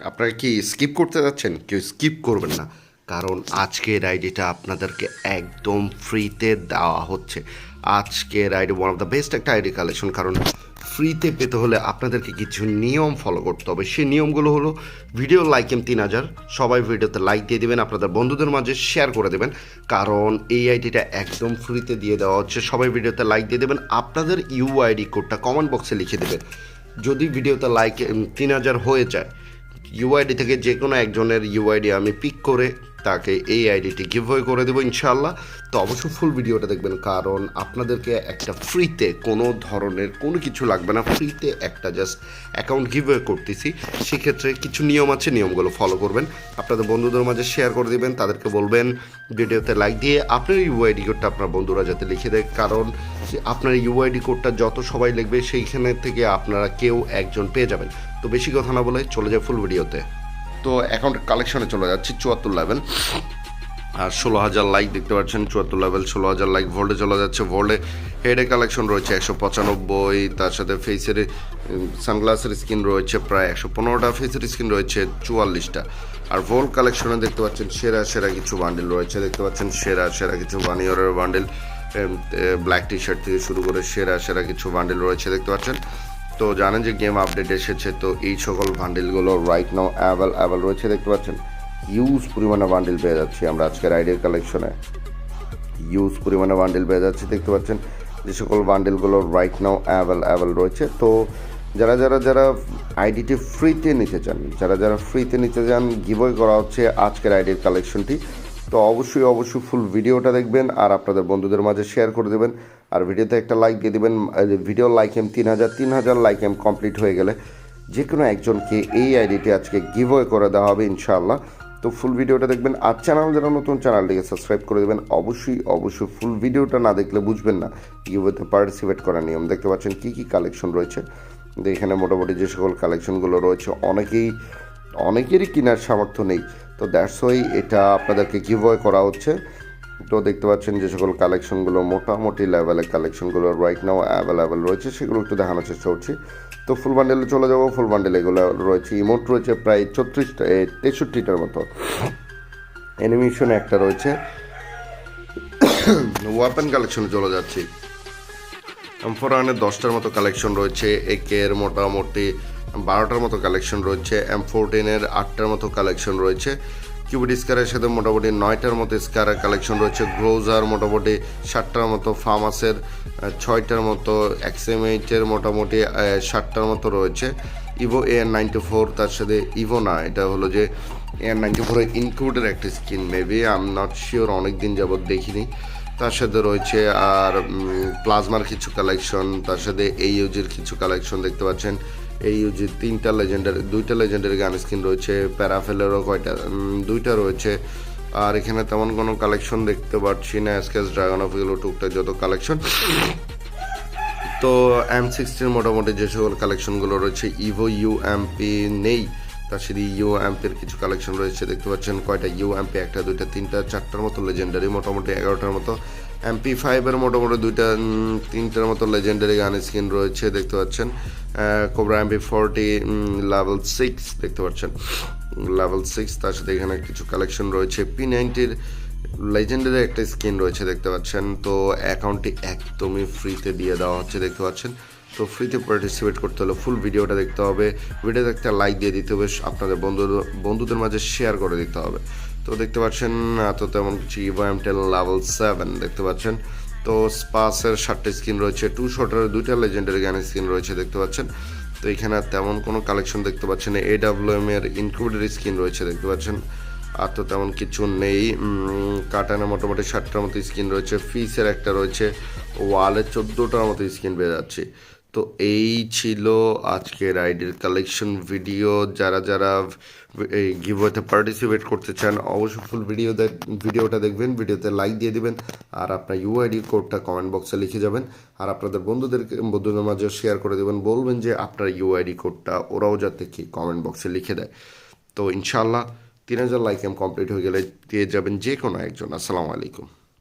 আপনারা কি স্কিপ করতে যাচ্ছেন? কেউ স্কিপ করবেন না। কারণ আজকের আইডিটা আপনাদেরকে একদম ফ্রিতে দেওয়া হচ্ছে। আজকের ID one of the best একটা আইডি কালেকশন কারণ ফ্রিতে পেতে হলে আপনাদেরকে কিছু নিয়ম ফলো করতে হবে। সেই নিয়মগুলো হলো ভিডিও লাইক এম তিন হাজার, সবাই ভিডিওতে লাইক দিয়ে দেবেন, আপনাদের বন্ধুদের মাঝে শেয়ার করে দেবেন। কারণ এই আইডিটা একদম ফ্রিতে দিয়ে দেওয়া হচ্ছে, সবাই ভিডিওতে লাইক দিয়ে দেবেন, আপনাদের ইউআইডি কোডটা কমেন্ট বক্সে লিখে দেবেন। যদি ভিডিওতে লাইক তিন হাজার হয়ে যায় ইউআইডি থেকে যে কোনো একজনের ইউআইডি আমি পিক করে তাকে এই আইডিটি গিভওয়ে করে দেবো ইনশাল্লাহ তো অবশ্যই ফুল ভিডিওটা দেখবেন, কারণ আপনাদেরকে একটা ফ্রিতে কোনো ধরনের কোনো কিছু লাগবে না। ফ্রিতে একটা জাস্ট অ্যাকাউন্ট গিভওয়ে করতেছি। সেক্ষেত্রে কিছু নিয়ম আছে, নিয়মগুলো ফলো করবেন। আপনাদের বন্ধুদের মাঝে শেয়ার করে দেবেন, তাদেরকে বলবেন ভিডিওতে লাইক দিয়ে আপনার ইউআইডি কোডটা আপনার বন্ধুরা যাতে লিখে দেয়। কারণ আপনার ইউআইডি কোডটা যত সবাই লিখবে, সেইখানে থেকে আপনারা কেউ একজন পেয়ে যাবেন। তো বেশি কথা না বলে চলে যায় ফুল ভিডিওতে তো অ্যাকাউন্ট কালেকশনে চলে যাচ্ছি, চুয়াত্তর লেভেল আর ষোলো হাজার লাইক দেখতে পাচ্ছেন, চুয়াত্তর লেভেল ষোলো হাজার লাইক ভোল্টে চলে যাচ্ছে। ভোল্টে হেডে কালেকশন রয়েছে একশো পঁচানব্বই, তার সাথে ফেসের সানগ্লাসের স্কিন রয়েছে প্রায় একশো পনেরোটা ফেসের স্কিন রয়েছে চুয়াল্লিশটা। আর ভোল্ট কালেকশনে দেখতে পাচ্ছেন সেরা সেরা কিছু বান্ডিল রয়েছে। দেখতে পাচ্ছেন সেরা সেরা কিছু বানিয়রের বান্ডিল ব্ল্যাক টি শার্ট থেকে শুরু করে সেরা সেরা কিছু বান্ডিল রয়েছে। দেখতে পাচ্ছেন তো জানেন যে গেম আপডেট এসেছে, তো এই সকল বান্ডিলগুলো রাইট নাও অ্যাভেল অ্যাভেল রয়েছে, দেখতে পাচ্ছেন? ইউজ পরিমাণে বান্ডিল পেয়ে যাচ্ছি আমরা আজকের আইডিয়ার কালেকশনে ইউজ পরিমাণে বান্ডিল পেয়ে যাচ্ছি, দেখতে পাচ্ছেন? যে সকল বান্ডিলগুলো রাইট নাও অ্যাভেল অ্যাভেল রয়েছে, তো যারা যারা যারা আইডিটি ফ্রিতে নিতে চান, যারা যারা ফ্রিতে নিতে চান গিভওয়ে করা হচ্ছে আজকের আইডির কালেকশনটি তো অবশ্যই অবশ্যই ফুল ভিডিওটা দেখবেন আর আপনাদের বন্ধুদের মাঝে শেয়ার করে দেবেন। আর ভিডিওতে একটা লাইক দিয়ে দেবেন। ভিডিও লাইক এম তিন হাজার তিন হাজার লাইক এম কমপ্লিট হয়ে গেলে যে কোনো একজনকে এই আইডিটি আজকে গিভওয়ে করে দেওয়া হবে ইনশাআল্লাহ। তো ফুল ভিডিওটা দেখবেন। আর চ্যানেল যারা নতুন চ্যানেলটিকে সাবস্ক্রাইব করে দেবেন। অবশ্যই অবশ্যই ফুল ভিডিওটা না দেখলে বুঝবেন না। গিভওয়েতে পার্টিসিপেট করার নিয়ম। দেখতে পাচ্ছেন কী কী কালেকশন রয়েছে। এখানে মোটামুটি যে সকল কালেকশনগুলো রয়েছে, অনেকেই, অনেকেরই কেনার সামর্থ্য নেই। তো দ্যাটস ওই এটা আপনাদেরকে গিভওয়ে করা হচ্ছে। তো দেখতে পাচ্ছেন যে সকল কালেকশনগুলো মোটামুটি লেভেলের কালেকশনগুলো রাইট নাও অ্যাভেলেবেল রয়েছে, সেগুলো একটু দেখানোর চেষ্টা করছি। তো ফুল বান্ডেলে চলে যাব ফুল বান্ডেল এগুলো রয়েছে। ইমোট রয়েছে প্রায় ছত্রিশটা তেষট্টিটার মতো। অ্যানিমেশন একটা রয়েছে। ওয়াপেন কালেকশনে চলে যাচ্ছি। এমফোরানের দশটার মতো কালেকশন রয়েছে। একের মোটামুটি বারোটার মতো কালেকশন রয়েছে এম ফোরটিনের আটটার মতো কালেকশন রয়েছে কিউবিড স্কারের সাথে মোটামুটি নয়টার মতো স্কারের কালেকশন রয়েছে গ্রোজার মোটামুটি ষাটটার মতো ফার্মাসের ছয়টার মতো এক্সএমএইটের মোটামুটি ষাটটার মতো রয়েছে ইভো এয়ার নাইনটি ফোর তার সাথে ইভো না, এটা হলো যে এ এয়ার নাইনটি ফোরের ইনক্লুডের একটা skin maybe I am not sure অনেক দিন যাবৎ দেখিনি। তার সাথে রয়েছে আর প্লাজমার কিছু কালেকশন তার সাথে এই ইউজির কিছু কালেকশন দেখতে পাচ্ছেন এই যে তিনটা লেজেন্ডারি দুইটা লেজেন্ডারি গান স্কিন রয়েছে প্যারাফেলেরও কয়টা দুইটা রয়েছে। আর এখানে তেমন কোনো কালেকশন দেখতে পাচ্ছি না এসকেস ড্রাগন অফ এগুলো টুকটাক যত কালেকশন তো এম সিক্সটির মোটামুটি যে সকল কালেকশনগুলো রয়েছে ইভো ইউ এমপি নেই। তার সাথে ইউ অ্যাম্পের কিছু কালেকশন রয়েছে, দেখতে পাচ্ছেন, কয়টা? ইউ অ্যাম্পে একটা, দুইটা, তিনটা, চারটার মতো লেজেন্ডারি মোটামুটি এগারোটার মতো। এমপি ফাইভের মোটামুটি দুইটা তিনটার মতো লেজেন্ডারি গান স্কিন রয়েছে, দেখতে পাচ্ছেন। Cobra MP forty level six দেখতে পাচ্ছেন। লেভেল সিক্স তার সাথে এখানে কিছু কালেকশন রয়েছে। পি নাইনটির লেজেন্ডারি একটা স্কিন রয়েছে, দেখতে পাচ্ছেন। তো অ্যাকাউন্টটি একদমই ফ্রিতে দিয়ে দেওয়া হচ্ছে, দেখতে পাচ্ছেন। তো ফ্রিতে পার্টিসিপেট করতে হলে ফুল ভিডিওটা দেখতে হবে। ভিডিওতে একটা লাইক দিয়ে দিতে হবে, আপনাদের বন্ধু বন্ধুদের মাঝে শেয়ার করে দিতে হবে। তো দেখতে পাচ্ছেন এত তেমন কিছু ইভোএম টেন লেভেল সেভেন দেখতে পাচ্ছেন। তো স্পাসের ষাটটা স্কিন রয়েছে টু শটের দুইটা লেজেন্ডারি গানের স্কিন রয়েছে দেখতে পাচ্ছেন। তো এখানে তেমন কোনো কালেকশন দেখতে পাচ্ছেন এ ডাব্লিউএম এর ইনক্লুডেড স্কিন রয়েছে দেখতে পাচ্ছেন। আর তো তেমন কিছু নেই। কাটানে মোটামুটি ষাটটার মতো স্কিন রয়েছে। ফিসের একটা রয়েছে। ওয়ালে চোদ্দোটার মতো স্কিন পেয়ে যাচ্ছে। তো এই ছিল আজকের আইডির কালেকশন ভিডিও যারা যারা এই গিভওয়েতে পার্টিসিপেট করতে চান, অবশ্যই ফুল ভিডিও ভিডিওটা দেখবেন ভিডিওতে লাইক দিয়ে দিবেন, আর আপনার ইউআইডি কোডটা কমেন্ট বক্সে লিখে যাবেন, আর আপনাদের বন্ধুদেরকে বন্ধুদের মাঝে শেয়ার করে দেবেন, বলবেন যে আপনার ইউআইডি কোডটা ওরাও যাতে কি কমেন্ট বক্সে লিখে দেয়। তো ইনশাল্লাহ তিন হাজার লাইক এম কমপ্লিট হয়ে গেলে দিয়ে যাবেন যে কোনো একজন। আসসালামু আলাইকুম।